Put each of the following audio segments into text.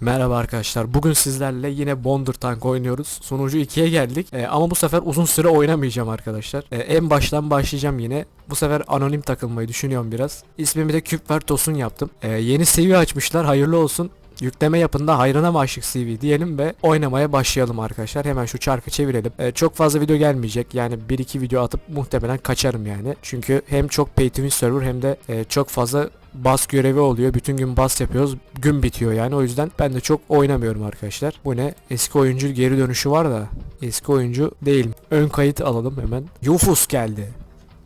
Merhaba arkadaşlar. Bugün sizlerle yine Bonder Tank oynuyoruz. Sonucu 2'ye geldik. Ee, ama bu sefer uzun süre oynamayacağım arkadaşlar. Ee, en baştan başlayacağım yine. Bu sefer anonim takılmayı düşünüyorum biraz. İsmimi de Küpver Tosun yaptım. Ee, yeni CV açmışlar. Hayırlı olsun. Yükleme yapında hayrına mı aşık CV diyelim ve oynamaya başlayalım arkadaşlar. Hemen şu çarkı çevirelim. Ee, çok fazla video gelmeyecek. Yani 1-2 video atıp muhtemelen kaçarım yani. Çünkü hem çok pay to win server hem de e, çok fazla bas görevi oluyor. Bütün gün bas yapıyoruz. Gün bitiyor yani. O yüzden ben de çok oynamıyorum arkadaşlar. Bu ne? Eski oyuncu geri dönüşü var da eski oyuncu değil. Ön kayıt alalım hemen. Yufus geldi.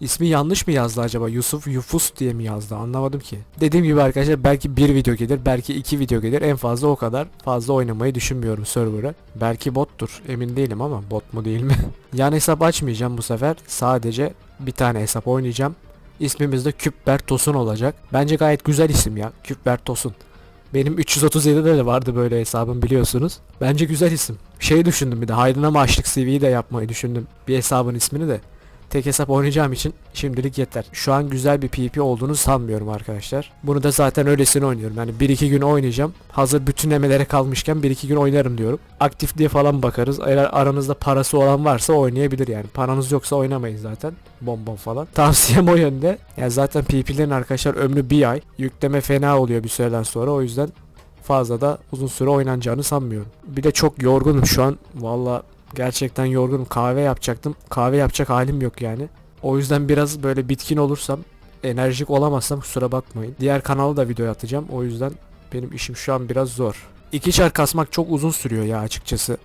İsmi yanlış mı yazdı acaba? Yusuf Yufus diye mi yazdı? Anlamadım ki. Dediğim gibi arkadaşlar belki bir video gelir, belki iki video gelir. En fazla o kadar. Fazla oynamayı düşünmüyorum server'a. Belki bottur. Emin değilim ama bot mu değil mi? Yan hesap açmayacağım bu sefer. Sadece bir tane hesap oynayacağım. İsmimiz de Küpbert Tosun olacak. Bence gayet güzel isim ya. Küpbert Tosun. Benim 337'de de vardı böyle hesabım biliyorsunuz. Bence güzel isim. Şey düşündüm bir de Haydın'a Maçlık CV'yi de yapmayı düşündüm. Bir hesabın ismini de. Tek hesap oynayacağım için şimdilik yeter. Şu an güzel bir PvP olduğunu sanmıyorum arkadaşlar. Bunu da zaten öylesine oynuyorum. Yani 1-2 gün oynayacağım. Hazır bütün emelere kalmışken 1-2 gün oynarım diyorum. Aktifliğe falan bakarız. Eğer aranızda parası olan varsa oynayabilir yani. Paranız yoksa oynamayın zaten. Bonbon falan. Tavsiyem o yönde. Yani zaten PvP'lerin arkadaşlar ömrü bir ay. Yükleme fena oluyor bir süreden sonra. O yüzden fazla da uzun süre oynanacağını sanmıyorum. Bir de çok yorgunum şu an. Valla gerçekten yorgunum. Kahve yapacaktım. Kahve yapacak halim yok yani. O yüzden biraz böyle bitkin olursam, enerjik olamazsam kusura bakmayın. Diğer kanala da video atacağım. O yüzden benim işim şu an biraz zor. İki çar kasmak çok uzun sürüyor ya açıkçası.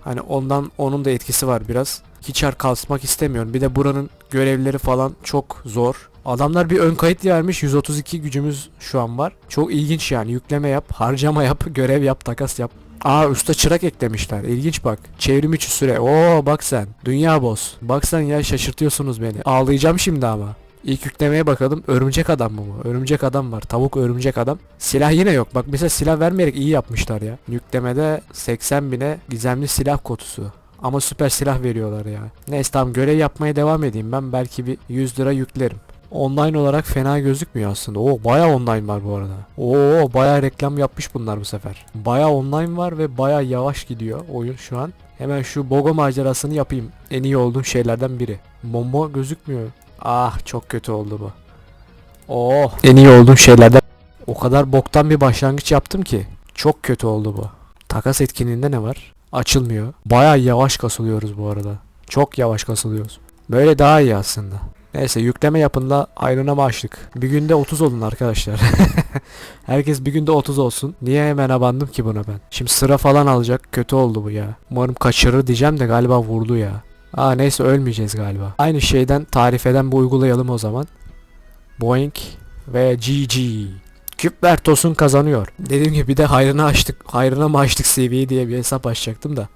Hani ondan onun da etkisi var biraz. İki çar kasmak istemiyorum. Bir de buranın görevleri falan çok zor. Adamlar bir ön kayıt vermiş. 132 gücümüz şu an var. Çok ilginç yani. Yükleme yap, harcama yap, görev yap, takas yap. Aa usta çırak eklemişler. İlginç bak. Çevrim içi süre. Oo bak sen. Dünya boss. Bak sen ya şaşırtıyorsunuz beni. Ağlayacağım şimdi ama. İlk yüklemeye bakalım. Örümcek adam mı bu? Örümcek adam var. Tavuk örümcek adam. Silah yine yok. Bak mesela silah vermeyerek iyi yapmışlar ya. Yüklemede 80 bine gizemli silah kutusu. Ama süper silah veriyorlar ya. Neyse tamam görev yapmaya devam edeyim. Ben belki bir 100 lira yüklerim. Online olarak fena gözükmüyor aslında. Oo bayağı online var bu arada. Oo bayağı reklam yapmış bunlar bu sefer. Bayağı online var ve bayağı yavaş gidiyor oyun şu an. Hemen şu Bogo macerasını yapayım. En iyi olduğum şeylerden biri. Bomba gözükmüyor. Ah çok kötü oldu bu. Oh en iyi olduğum şeylerden. O kadar boktan bir başlangıç yaptım ki. Çok kötü oldu bu. Takas etkinliğinde ne var? Açılmıyor. Bayağı yavaş kasılıyoruz bu arada. Çok yavaş kasılıyoruz. Böyle daha iyi aslında. Neyse yükleme yapında ayrına maaşlık. Bir günde 30 olun arkadaşlar. Herkes bir günde 30 olsun. Niye hemen abandım ki buna ben? Şimdi sıra falan alacak. Kötü oldu bu ya. Umarım kaçırır diyeceğim de galiba vurdu ya. Aa neyse ölmeyeceğiz galiba. Aynı şeyden tarif eden bu uygulayalım o zaman. Boeing ve GG. Küpler Tosun kazanıyor. Dediğim gibi bir de hayrına açtık. Hayrına mı açtık CV'yi diye bir hesap açacaktım da.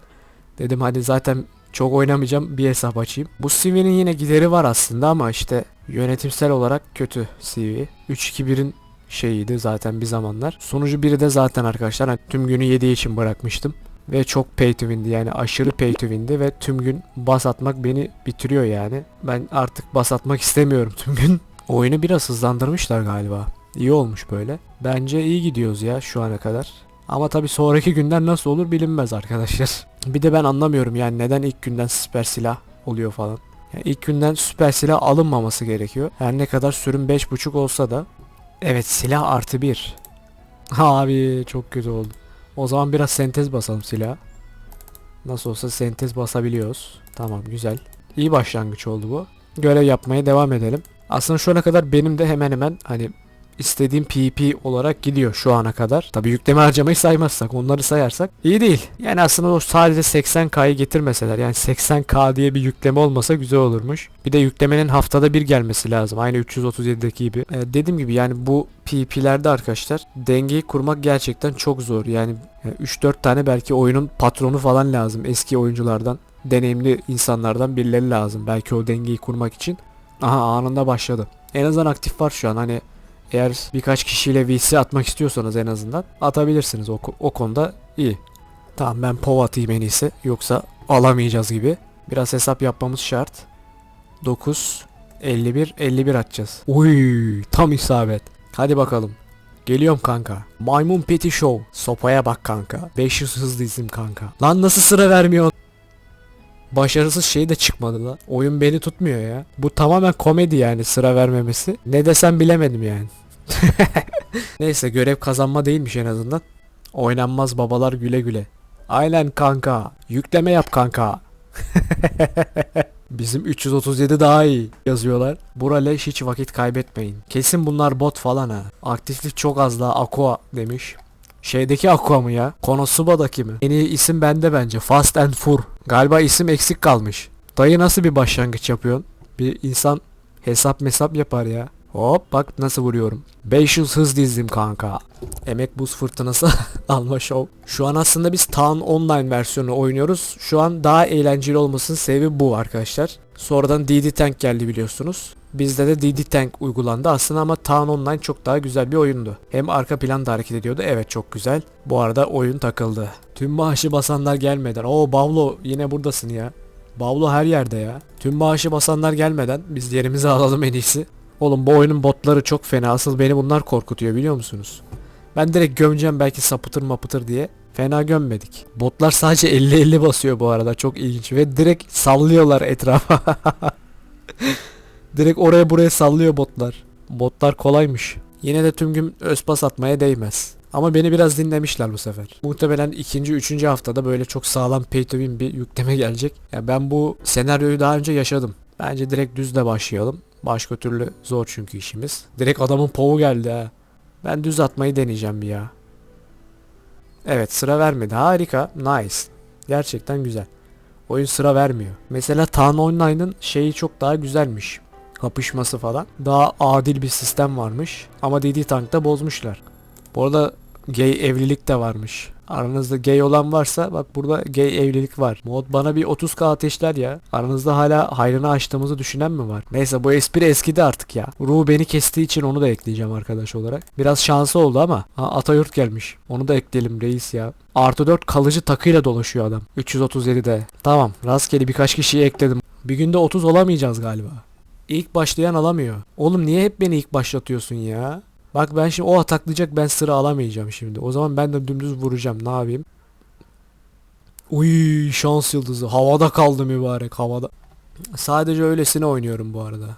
Dedim hadi zaten çok oynamayacağım bir hesap açayım. Bu CV'nin yine gideri var aslında ama işte yönetimsel olarak kötü CV. 3-2-1'in şeyiydi zaten bir zamanlar. Sonucu biri de zaten arkadaşlar hani tüm günü yediği için bırakmıştım. Ve çok pay to win'di yani aşırı pay to win'di ve tüm gün bas atmak beni bitiriyor yani. Ben artık bas atmak istemiyorum tüm gün. Oyunu biraz hızlandırmışlar galiba. İyi olmuş böyle. Bence iyi gidiyoruz ya şu ana kadar. Ama tabi sonraki günler nasıl olur bilinmez arkadaşlar. Bir de ben anlamıyorum yani neden ilk günden süper silah oluyor falan. Yani ilk günden süper silah alınmaması gerekiyor. Her ne kadar sürüm 5.5 olsa da. Evet silah artı 1. Abi çok kötü oldu. O zaman biraz sentez basalım silah. Nasıl olsa sentez basabiliyoruz. Tamam güzel. İyi başlangıç oldu bu. Görev yapmaya devam edelim. Aslında şu ana kadar benim de hemen hemen hani istediğim PP olarak gidiyor şu ana kadar. Tabi yükleme harcamayı saymazsak onları sayarsak iyi değil. Yani aslında o sadece 80K'yı getirmeseler yani 80K diye bir yükleme olmasa güzel olurmuş. Bir de yüklemenin haftada bir gelmesi lazım. Aynı 337'deki gibi. Ee, dediğim gibi yani bu PP'lerde arkadaşlar dengeyi kurmak gerçekten çok zor. Yani 3-4 tane belki oyunun patronu falan lazım eski oyunculardan. Deneyimli insanlardan birileri lazım belki o dengeyi kurmak için. Aha anında başladı. En azından aktif var şu an hani eğer birkaç kişiyle VC atmak istiyorsanız en azından atabilirsiniz. O, o konuda iyi. Tamam ben POV atayım en iyisi. Yoksa alamayacağız gibi. Biraz hesap yapmamız şart. 9, 51, 51 atacağız. Uy, tam isabet. Hadi bakalım. Geliyorum kanka. Maymun Peti Show. Sopaya bak kanka. 500 hızlı izim kanka. Lan nasıl sıra vermiyor? Başarısız şey de çıkmadı lan. Oyun beni tutmuyor ya. Bu tamamen komedi yani sıra vermemesi. Ne desem bilemedim yani. Neyse görev kazanma değilmiş en azından. Oynanmaz babalar güle güle. Aynen kanka. Yükleme yap kanka. Bizim 337 daha iyi yazıyorlar. Buraleş hiç vakit kaybetmeyin. Kesin bunlar bot falan ha. Aktiflik çok az daha Aqua demiş. Şeydeki Aqua mı ya? Konosuba'daki mi? En iyi isim bende bence. Fast and Fur. Galiba isim eksik kalmış. Dayı nasıl bir başlangıç yapıyorsun? Bir insan hesap mesap yapar ya. Hop bak nasıl vuruyorum. 500 hız dizdim kanka. Emek buz fırtınası alma show. Şu an aslında biz Town Online versiyonu oynuyoruz. Şu an daha eğlenceli olmasının sebebi bu arkadaşlar. Sonradan DD Tank geldi biliyorsunuz. Bizde de DD Tank uygulandı aslında ama Town Online çok daha güzel bir oyundu. Hem arka plan da hareket ediyordu. Evet çok güzel. Bu arada oyun takıldı. Tüm maaşı basanlar gelmeden. Oo Bavlo yine buradasın ya. Bavlo her yerde ya. Tüm maaşı basanlar gelmeden biz yerimizi alalım en iyisi. Oğlum bu oyunun botları çok fena. Asıl beni bunlar korkutuyor biliyor musunuz? Ben direkt gömeceğim belki sapıtır mapıtır diye. Fena gömmedik. Botlar sadece 50-50 basıyor bu arada. Çok ilginç. Ve direkt sallıyorlar etrafa. direkt oraya buraya sallıyor botlar. Botlar kolaymış. Yine de tüm gün özpas atmaya değmez. Ama beni biraz dinlemişler bu sefer. Muhtemelen ikinci, üçüncü haftada böyle çok sağlam pay to win bir yükleme gelecek. Ya ben bu senaryoyu daha önce yaşadım. Bence direkt düzle başlayalım. Başka türlü zor çünkü işimiz. Direkt adamın povu geldi ha. Ben düz atmayı deneyeceğim bir ya. Evet sıra vermedi. Harika. Nice. Gerçekten güzel. Oyun sıra vermiyor. Mesela Town Online'ın şeyi çok daha güzelmiş. Kapışması falan. Daha adil bir sistem varmış. Ama DD Tank'ta bozmuşlar. Bu arada gay evlilik de varmış. Aranızda gay olan varsa bak burada gay evlilik var. Mod bana bir 30k ateşler ya. Aranızda hala hayrını açtığımızı düşünen mi var? Neyse bu espri eskidi artık ya. Ruh beni kestiği için onu da ekleyeceğim arkadaş olarak. Biraz şansı oldu ama. Ha, Atayurt gelmiş. Onu da ekleyelim reis ya. Artı 4 kalıcı takıyla dolaşıyor adam. 337'de. Tamam rastgele birkaç kişiyi ekledim. Bir günde 30 olamayacağız galiba. İlk başlayan alamıyor. Oğlum niye hep beni ilk başlatıyorsun ya? Bak ben şimdi o ataklayacak ben sıra alamayacağım şimdi. O zaman ben de dümdüz vuracağım. Ne yapayım? Uy şans yıldızı. Havada kaldı mübarek havada. Sadece öylesine oynuyorum bu arada.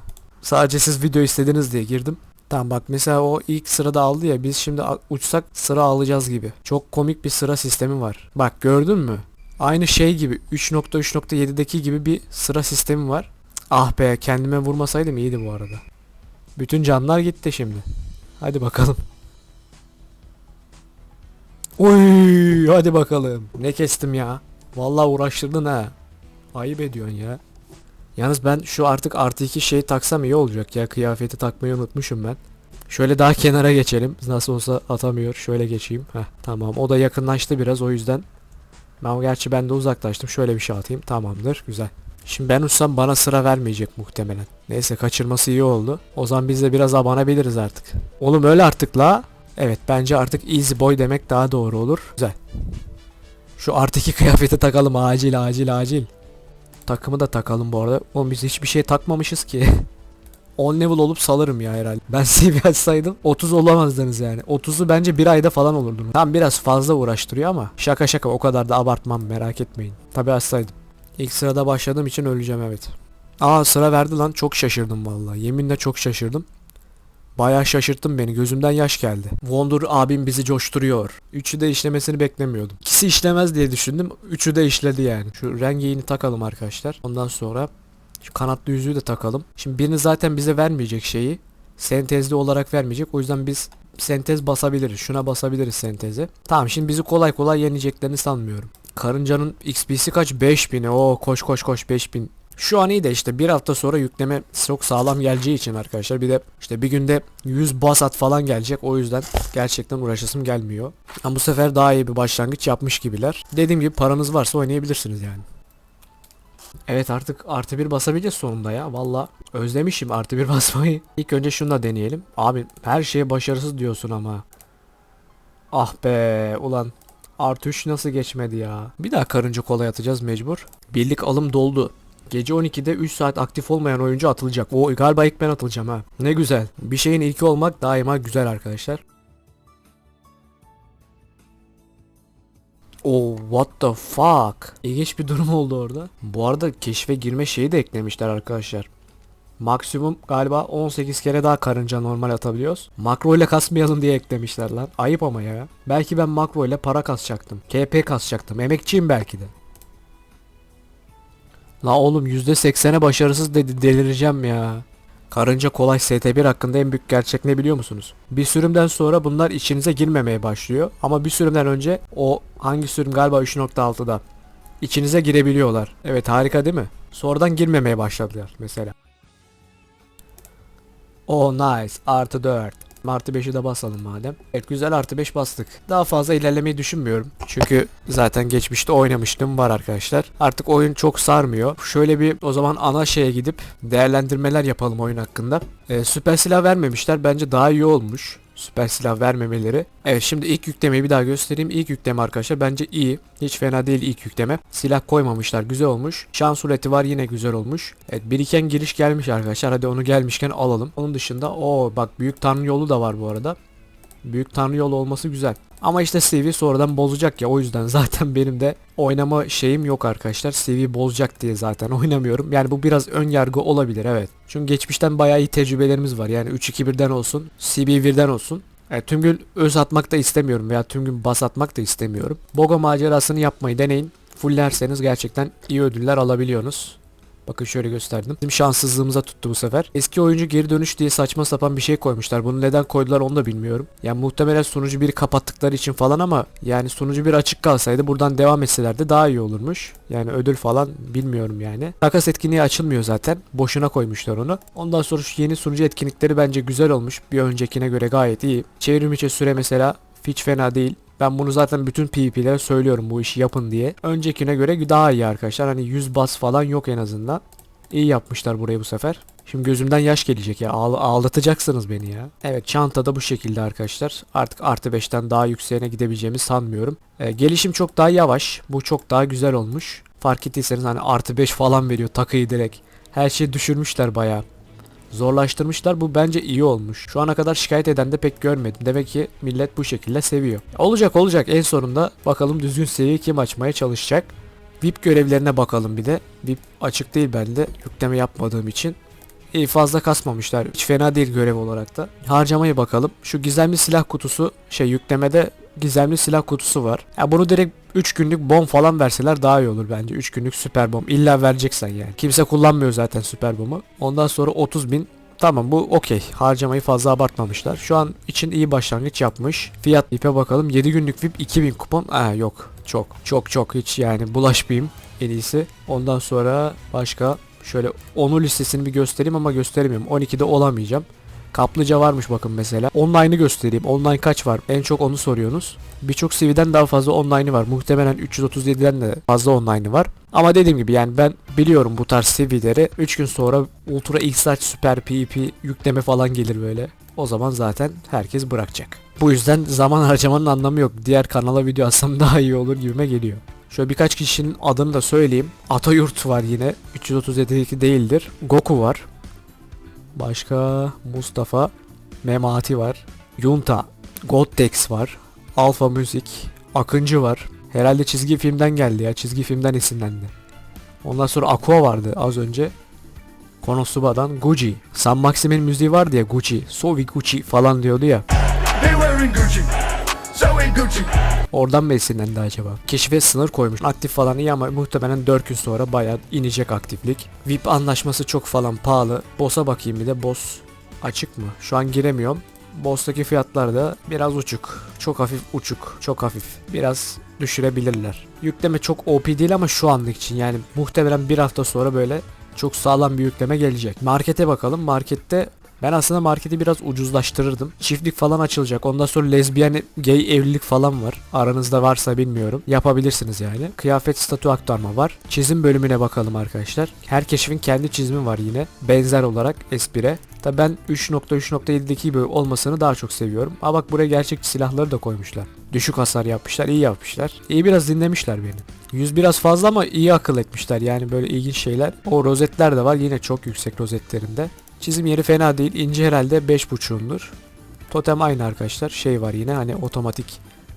Sadece siz video istediniz diye girdim. Tamam bak mesela o ilk sırada aldı ya biz şimdi uçsak sıra alacağız gibi. Çok komik bir sıra sistemi var. Bak gördün mü? Aynı şey gibi 3.3.7'deki gibi bir sıra sistemi var. Ah be kendime vurmasaydım iyiydi bu arada. Bütün canlar gitti şimdi. Hadi bakalım. Oy hadi bakalım. Ne kestim ya. Vallahi uğraştırdın ha. Ayıp ediyorsun ya. Yalnız ben şu artık artı iki şey taksam iyi olacak ya. Kıyafeti takmayı unutmuşum ben. Şöyle daha kenara geçelim. Nasıl olsa atamıyor. Şöyle geçeyim. Heh, tamam. O da yakınlaştı biraz o yüzden. Ben gerçi ben de uzaklaştım. Şöyle bir şey atayım. Tamamdır. Güzel. Şimdi ben uçsam bana sıra vermeyecek muhtemelen. Neyse kaçırması iyi oldu. O zaman biz de biraz abanabiliriz artık. Oğlum öyle artık la. Evet bence artık easy boy demek daha doğru olur. Güzel. Şu artı iki kıyafeti takalım acil acil acil. Takımı da takalım bu arada. Oğlum biz hiçbir şey takmamışız ki. 10 level olup salarım ya herhalde. Ben seviye açsaydım 30 olamazdınız yani. 30'u bence bir ayda falan olurdunuz. Tam biraz fazla uğraştırıyor ama şaka şaka o kadar da abartmam merak etmeyin. Tabi açsaydım. İlk sırada başladığım için öleceğim evet. Aa sıra verdi lan çok şaşırdım vallahi. Yeminle çok şaşırdım. Bayağı şaşırttın beni. Gözümden yaş geldi. Wonder abim bizi coşturuyor. Üçü de işlemesini beklemiyordum. İkisi işlemez diye düşündüm. Üçü de işledi yani. Şu rengeğini takalım arkadaşlar. Ondan sonra şu kanatlı yüzüğü de takalım. Şimdi birini zaten bize vermeyecek şeyi. Sentezli olarak vermeyecek. O yüzden biz sentez basabiliriz. Şuna basabiliriz sentezi. Tamam şimdi bizi kolay kolay yeneceklerini sanmıyorum. Karıncanın XP'si kaç? 5000. Oo koş koş koş 5000. Şu an iyi de işte bir hafta sonra yükleme çok sağlam geleceği için arkadaşlar bir de işte bir günde 100 basat falan gelecek o yüzden gerçekten uğraşasım gelmiyor. Ama bu sefer daha iyi bir başlangıç yapmış gibiler. Dediğim gibi paranız varsa oynayabilirsiniz yani. Evet artık artı bir basabileceğiz sonunda ya valla özlemişim artı bir basmayı. İlk önce şunu da deneyelim. Abi her şeye başarısız diyorsun ama. Ah be ulan Artı 3 nasıl geçmedi ya? Bir daha karınca kolay atacağız mecbur. Birlik alım doldu. Gece 12'de 3 saat aktif olmayan oyuncu atılacak. O galiba ilk ben atılacağım ha. Ne güzel. Bir şeyin ilki olmak daima güzel arkadaşlar. Oh what the fuck. İlginç bir durum oldu orada. Bu arada keşfe girme şeyi de eklemişler arkadaşlar. Maksimum galiba 18 kere daha karınca normal atabiliyoruz. Makro ile kasmayalım diye eklemişler lan. Ayıp ama ya. Belki ben makro ile para kasacaktım. KP kasacaktım. Emekçiyim belki de. La oğlum %80'e başarısız dedi delireceğim ya. Karınca kolay ST1 hakkında en büyük gerçek ne biliyor musunuz? Bir sürümden sonra bunlar içinize girmemeye başlıyor. Ama bir sürümden önce o hangi sürüm galiba 3.6'da içinize girebiliyorlar. Evet harika değil mi? Sonradan girmemeye başladılar mesela. Oh nice artı 4. Artı 5'i de basalım madem. Evet güzel artı 5 bastık. Daha fazla ilerlemeyi düşünmüyorum. Çünkü zaten geçmişte oynamıştım var arkadaşlar. Artık oyun çok sarmıyor. Şöyle bir o zaman ana şeye gidip değerlendirmeler yapalım oyun hakkında. Ee, süper silah vermemişler. Bence daha iyi olmuş. Süper silah vermemeleri. Evet şimdi ilk yüklemeyi bir daha göstereyim. İlk yükleme arkadaşlar bence iyi. Hiç fena değil ilk yükleme. Silah koymamışlar. Güzel olmuş. Şans uleti var yine güzel olmuş. Evet biriken giriş gelmiş arkadaşlar. Hadi onu gelmişken alalım. Onun dışında o bak büyük tanrı yolu da var bu arada. Büyük tanrı yolu olması güzel. Ama işte CV sonradan bozacak ya o yüzden zaten benim de oynama şeyim yok arkadaşlar. CV bozacak diye zaten oynamıyorum. Yani bu biraz ön yargı olabilir evet. Çünkü geçmişten bayağı iyi tecrübelerimiz var. Yani 3-2-1'den olsun, CB1'den olsun. Yani tüm gün öz atmak da istemiyorum veya tüm gün bas atmak da istemiyorum. Boga macerasını yapmayı deneyin. Fullerseniz gerçekten iyi ödüller alabiliyorsunuz. Bakın şöyle gösterdim. Bizim şanssızlığımıza tuttu bu sefer. Eski oyuncu geri dönüş diye saçma sapan bir şey koymuşlar. Bunu neden koydular onu da bilmiyorum. Yani muhtemelen sunucu bir kapattıkları için falan ama yani sunucu bir açık kalsaydı buradan devam etselerdi daha iyi olurmuş. Yani ödül falan bilmiyorum yani. Takas etkinliği açılmıyor zaten. Boşuna koymuşlar onu. Ondan sonra şu yeni sunucu etkinlikleri bence güzel olmuş. Bir öncekine göre gayet iyi. Çevrim içi süre mesela hiç fena değil. Ben bunu zaten bütün PvP'lere söylüyorum bu işi yapın diye. Öncekine göre daha iyi arkadaşlar. Hani 100 bas falan yok en azından. İyi yapmışlar burayı bu sefer. Şimdi gözümden yaş gelecek ya. Ağl- ağlatacaksınız beni ya. Evet çanta da bu şekilde arkadaşlar. Artık artı 5'ten daha yükseğine gidebileceğimi sanmıyorum. Ee, gelişim çok daha yavaş. Bu çok daha güzel olmuş. Fark ettiyseniz hani artı 5 falan veriyor takıyı direkt. Her şeyi düşürmüşler bayağı zorlaştırmışlar. Bu bence iyi olmuş. Şu ana kadar şikayet eden de pek görmedim. Demek ki millet bu şekilde seviyor. Olacak olacak en sonunda bakalım düzgün seviye kim açmaya çalışacak. VIP görevlerine bakalım bir de. VIP açık değil bende yükleme yapmadığım için. İyi fazla kasmamışlar. Hiç fena değil görev olarak da. Harcamaya bakalım. Şu gizemli silah kutusu şey yüklemede gizemli silah kutusu var. Ya bunu direkt 3 günlük bom falan verseler daha iyi olur bence. 3 günlük süper bom. İlla vereceksen yani. Kimse kullanmıyor zaten süper bomu. Ondan sonra 30 bin Tamam bu okey. Harcamayı fazla abartmamışlar. Şu an için iyi başlangıç yapmış. Fiyat VIP'e bakalım. 7 günlük VIP 2000 kupon. Aa yok. Çok. Çok çok hiç yani bulaşmayayım en iyisi. Ondan sonra başka şöyle onu listesini bir göstereyim ama gösteremiyorum. 12'de olamayacağım. Kaplıca varmış bakın mesela. Online'ı göstereyim. Online kaç var? En çok onu soruyorsunuz. Birçok CV'den daha fazla online'ı var. Muhtemelen 337'den de fazla online'ı var. Ama dediğim gibi yani ben biliyorum bu tarz CV'leri. 3 gün sonra Ultra X-Large Super PvP yükleme falan gelir böyle. O zaman zaten herkes bırakacak. Bu yüzden zaman harcamanın anlamı yok. Diğer kanala video atsam daha iyi olur gibime geliyor. Şöyle birkaç kişinin adını da söyleyeyim. Atayurt var yine. 337'deki değildir. Goku var. Başka Mustafa Memati var. Yunta Godtex var. Alfa Müzik Akıncı var. Herhalde çizgi filmden geldi ya. Çizgi filmden esinlendi. Ondan sonra Aqua vardı az önce. Konosuba'dan Gucci. San Maximin müziği vardı ya Gucci. Sovi Gucci falan diyordu ya. They Gucci. Oradan mı esinlendi acaba? Keşfe sınır koymuş. Aktif falan iyi ama muhtemelen 4 gün sonra bayağı inecek aktiflik. VIP anlaşması çok falan pahalı. Boss'a bakayım bir de. Boss açık mı? Şu an giremiyorum. Boss'taki fiyatlar da biraz uçuk. Çok hafif uçuk. Çok hafif. Biraz düşürebilirler. Yükleme çok OP değil ama şu anlık için yani muhtemelen bir hafta sonra böyle çok sağlam bir yükleme gelecek. Markete bakalım. Markette ben aslında marketi biraz ucuzlaştırırdım. Çiftlik falan açılacak. Ondan sonra lezbiyen gay evlilik falan var. Aranızda varsa bilmiyorum. Yapabilirsiniz yani. Kıyafet statü aktarma var. Çizim bölümüne bakalım arkadaşlar. Her keşfin kendi çizimi var yine. Benzer olarak S1'e. Tabi ben 3.3.7'deki gibi olmasını daha çok seviyorum. Ama bak buraya gerçek silahları da koymuşlar. Düşük hasar yapmışlar, iyi yapmışlar. İyi biraz dinlemişler beni. 100 biraz fazla ama iyi akıl etmişler yani böyle ilginç şeyler. O rozetler de var yine çok yüksek rozetlerinde. Çizim yeri fena değil. İnce herhalde 5.5'undur. Totem aynı arkadaşlar. Şey var yine hani otomatik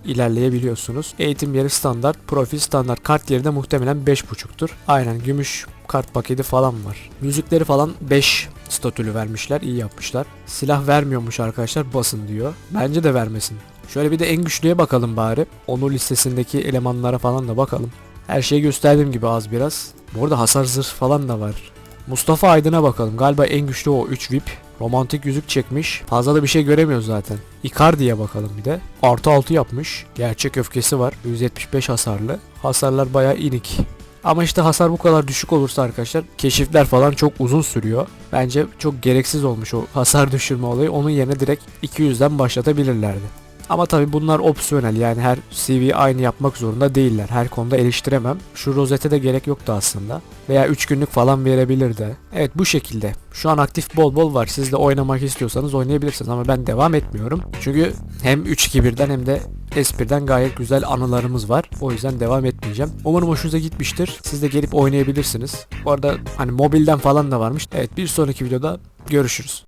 ilerleyebiliyorsunuz. Eğitim yeri standart, profil standart. Kart yeri de muhtemelen 5.5'tur. Aynen gümüş kart paketi falan var. Müzikleri falan 5 statülü vermişler. iyi yapmışlar. Silah vermiyormuş arkadaşlar basın diyor. Bence de vermesin. Şöyle bir de en güçlüye bakalım bari. Onur listesindeki elemanlara falan da bakalım. Her şeyi gösterdiğim gibi az biraz. Bu arada hasar zırh falan da var. Mustafa Aydın'a bakalım. Galiba en güçlü o 3 VIP. Romantik yüzük çekmiş. Fazla da bir şey göremiyoruz zaten. Icardi'ye bakalım bir de. Artı 6 yapmış. Gerçek öfkesi var. 175 hasarlı. Hasarlar bayağı inik. Ama işte hasar bu kadar düşük olursa arkadaşlar keşifler falan çok uzun sürüyor. Bence çok gereksiz olmuş o hasar düşürme olayı. Onun yerine direkt 200'den başlatabilirlerdi. Ama tabi bunlar opsiyonel yani her CV aynı yapmak zorunda değiller. Her konuda eleştiremem. Şu rozete de gerek yoktu aslında. Veya 3 günlük falan verebilirdi. Evet bu şekilde. Şu an aktif bol bol var. Siz de oynamak istiyorsanız oynayabilirsiniz ama ben devam etmiyorum. Çünkü hem 3-2-1'den hem de S1'den gayet güzel anılarımız var. O yüzden devam etmeyeceğim. Umarım hoşunuza gitmiştir. Siz de gelip oynayabilirsiniz. Bu arada hani mobilden falan da varmış. Evet bir sonraki videoda görüşürüz.